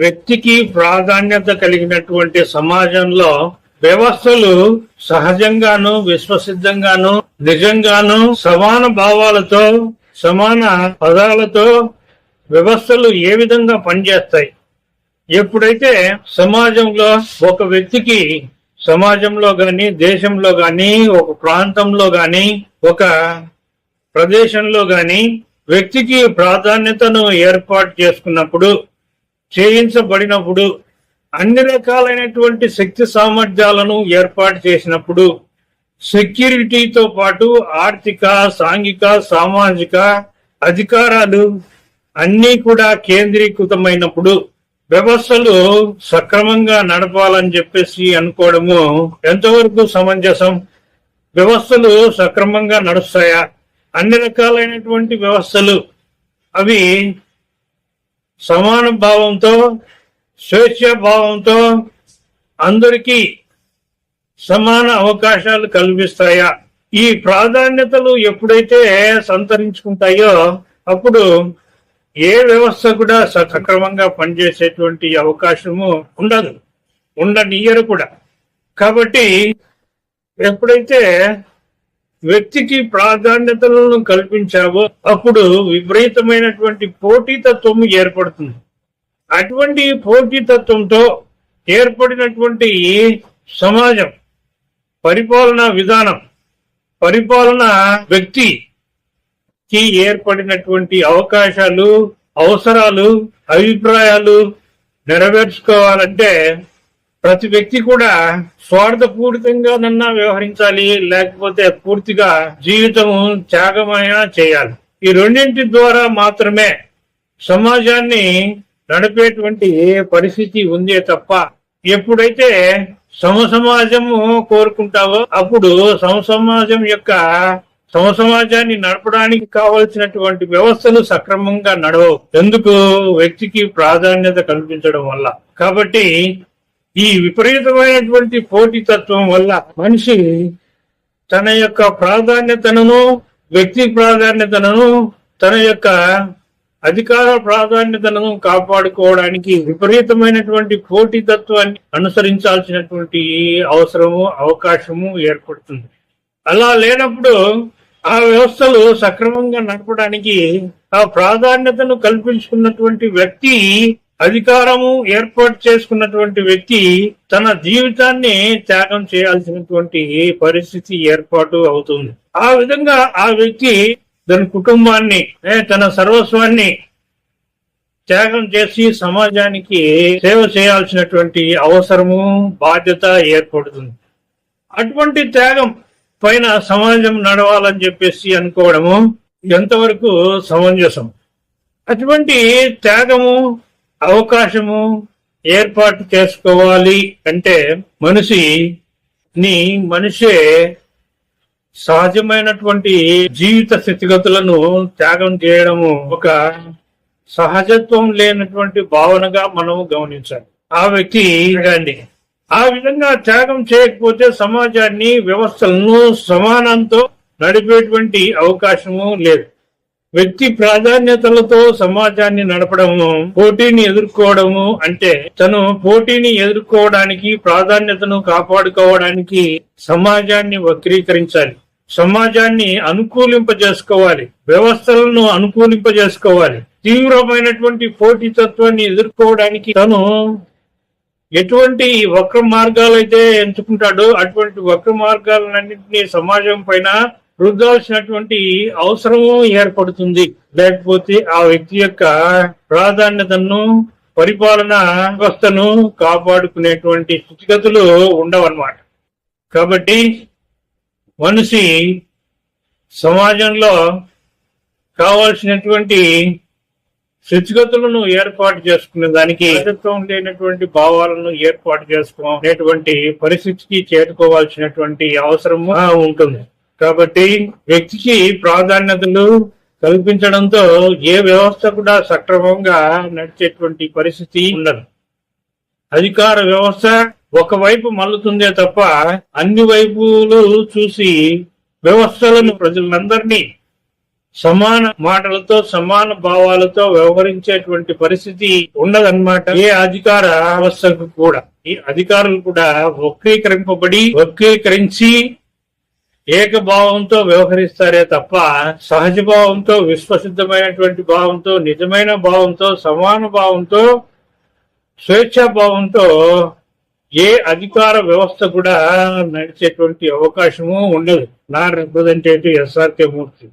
వ్యక్తికి ప్రాధాన్యత కలిగినటువంటి సమాజంలో వ్యవస్థలు సహజంగాను విశ్వసిద్ధంగాను నిజంగాను సమాన భావాలతో సమాన పదాలతో వ్యవస్థలు ఏ విధంగా పనిచేస్తాయి? ఎప్పుడైతే సమాజంలో ఒక వ్యక్తికి సమాజంలో గాని దేశంలో గాని ఒక ప్రాంతంలో గాని ఒక ప్రదేశంలో గాని వ్యక్తికి ప్రాధాన్యతను ఏర్పాటు చేసుకున్నప్పుడు చేయించబడినప్పుడు అన్ని రకాలైనటువంటి శక్తి సామర్థ్యాలను ఏర్పాటు చేసినప్పుడు సెక్యూరిటీతో పాటు ఆర్థిక సాంఘిక సామాజిక అధికారాలు అన్నీ కూడా కేంద్రీకృతమైనప్పుడు వ్యవస్థలు సక్రమంగా నడపాలని చెప్పేసి అనుకోవడము ఎంతవరకు సమంజసం? వ్యవస్థలు సక్రమంగా నడుస్తాయా? అన్ని రకాలైనటువంటి వ్యవస్థలు అవి సమాన భావంతో స్వేచ్ఛ భావంతో అందరికీ సమాన అవకాశాలు కల్పిస్తాయా? ఈ ప్రాధాన్యతలు ఎప్పుడైతే సంతరించుకుంటాయో అప్పుడు ఏ వ్యవస్థ కూడా సక్రమంగా పనిచేసేటువంటి అవకాశము ఉండదు. ఉండనియరు కూడా. కాబట్టి ఎప్పుడైతే వ్యక్తికి ప్రాధాన్యతలను కల్పించావో అప్పుడు విపరీతమైనటువంటి పోటీతత్వం ఏర్పడుతుంది. అటువంటి పోటీతత్వంతో ఏర్పడినటువంటి సమాజం పరిపాలనా విధానం పరిపాలన వ్యక్తికి ఏర్పడినటువంటి అవకాశాలు అవసరాలు అభిప్రాయాలు నెరవేర్చుకోవాలంటే ప్రతి వ్యక్తి కూడా స్వార్థపూరితంగా నన్నా వ్యవహరించాలి లేకపోతే పూర్తిగా జీవితం త్యాగమైనా చేయాలి. ఈ రెండింటి ద్వారా మాత్రమే సమాజాన్ని నడిపేటువంటి పరిస్థితి ఉందే తప్ప ఎప్పుడైతే సమసమాజము కోరుకుంటావో అప్పుడు సమసమాజం యొక్క సమసమాజాన్ని నడపడానికి కావలసినటువంటి వ్యవస్థలు సక్రమంగా నడవవు. ఎందుకు? వ్యక్తికి ప్రాధాన్యత కల్పించడం వల్ల. కాబట్టి ఈ విపరీతమైనటువంటి పోటీతత్వం వల్ల మనిషి తన యొక్క ప్రాధాన్యతను వ్యక్తి ప్రాధాన్యతను తన యొక్క అధికార ప్రాధాన్యతను కాపాడుకోవడానికి విపరీతమైనటువంటి పోటీతత్వాన్ని అనుసరించాల్సినటువంటి అవసరము అవకాశము ఏర్పడుతుంది. అలా లేనప్పుడు ఆ వ్యవస్థలు సక్రమంగా నడపడానికి ఆ ప్రాధాన్యతను కల్పించుకున్నటువంటి వ్యక్తి అధికారము ఏర్పాటు చేసుకున్నటువంటి వ్యక్తి తన జీవితాన్ని త్యాగం చేయాల్సినటువంటి పరిస్థితి ఏర్పాటు అవుతుంది. ఆ విధంగా ఆ వ్యక్తి తన కుటుంబాన్ని తన సర్వస్వాన్ని త్యాగం చేసి సమాజానికి సేవ చేయాల్సినటువంటి అవసరము బాధ్యత ఏర్పడుతుంది. అటువంటి త్యాగం పైన సమాజం నడవాలని చెప్పేసి అనుకోవడము ఎంతవరకు సమంజసం. అటువంటి త్యాగము అవకాశము ఏర్పాటు చేసుకోవాలి అంటే మనిషి నీ మనిషే సహజమైనటువంటి జీవిత స్థితిగతులను త్యాగం చేయడము ఒక సహజత్వం లేనటువంటి భావనగా మనం గమనించాలి. ఆ వ్యక్తి అండి ఆ విధంగా త్యాగం చేయకపోతే సమాజాన్ని వ్యవస్థలను సమానంతో నడిపేటువంటి అవకాశము లేదు. వ్యక్తి ప్రాధాన్యతలతో సమాజాన్ని నడపడము పోటీని ఎదుర్కోవడము అంటే తను పోటీని ఎదుర్కోవడానికి ప్రాధాన్యతను కాపాడుకోవడానికి సమాజాన్ని వక్రీకరించాలి. సమాజాన్ని అనుకూలింపజేసుకోవాలి. వ్యవస్థలను అనుకూలింపజేసుకోవాలి. తీవ్రమైనటువంటి పోటీతత్వాన్ని ఎదుర్కోవడానికి తను ఎటువంటి వక్ర మార్గాలైతే ఎంచుకుంటాడో అటువంటి వక్ర మార్గాలన్నింటినీ సమాజం పైన రుద్దాల్సినటువంటి అవసరము ఏర్పడుతుంది. లేకపోతే ఆ వ్యక్తి యొక్క ప్రాధాన్యతను పరిపాలన వ్యవస్థను కాపాడుకునేటువంటి స్థితిగతులు ఉండవన్నమాట. కాబట్టి మనిషి సమాజంలో కావాల్సినటువంటి స్థితిగతులను ఏర్పాటు చేసుకునే దానికి సహజత్వం లేనటువంటి భావాలను ఏర్పాటు చేసుకునేటువంటి పరిస్థితికి చేరుకోవాల్సినటువంటి అవసరం ఉంటుంది. కాబట్టి వ్యక్తికి ప్రాధాన్యతలు కల్పించడంతో ఏ వ్యవస్థ కూడా సక్రమంగా నడిచేటువంటి పరిస్థితి ఉండదు. అధికార వ్యవస్థ ఒకవైపు మల్లుతుందే తప్ప అన్ని వైపులు చూసి వ్యవస్థలను ప్రజలందరినీ సమాన మాటలతో సమాన భావాలతో వ్యవహరించేటువంటి పరిస్థితి ఉండదన్నమాట ఏ అధికార వ్యవస్థకు కూడా. ఈ అధికారులు కూడా వక్రీకరింపబడి వక్రీకరించి ఏకభావంతో వ్యవహరిస్తారే తప్ప సహజ భావంతో విశ్వసిద్ధమైనటువంటి భావంతో నిజమైన భావంతో సమాన భావంతో స్వేచ్ఛా భావంతో ఏ అధికార వ్యవస్థ కూడా నడిచేటువంటి అవకాశము ఉండదు. నా రిప్రజెంటేటివ్ ఎస్ఆర్కే మూర్తి.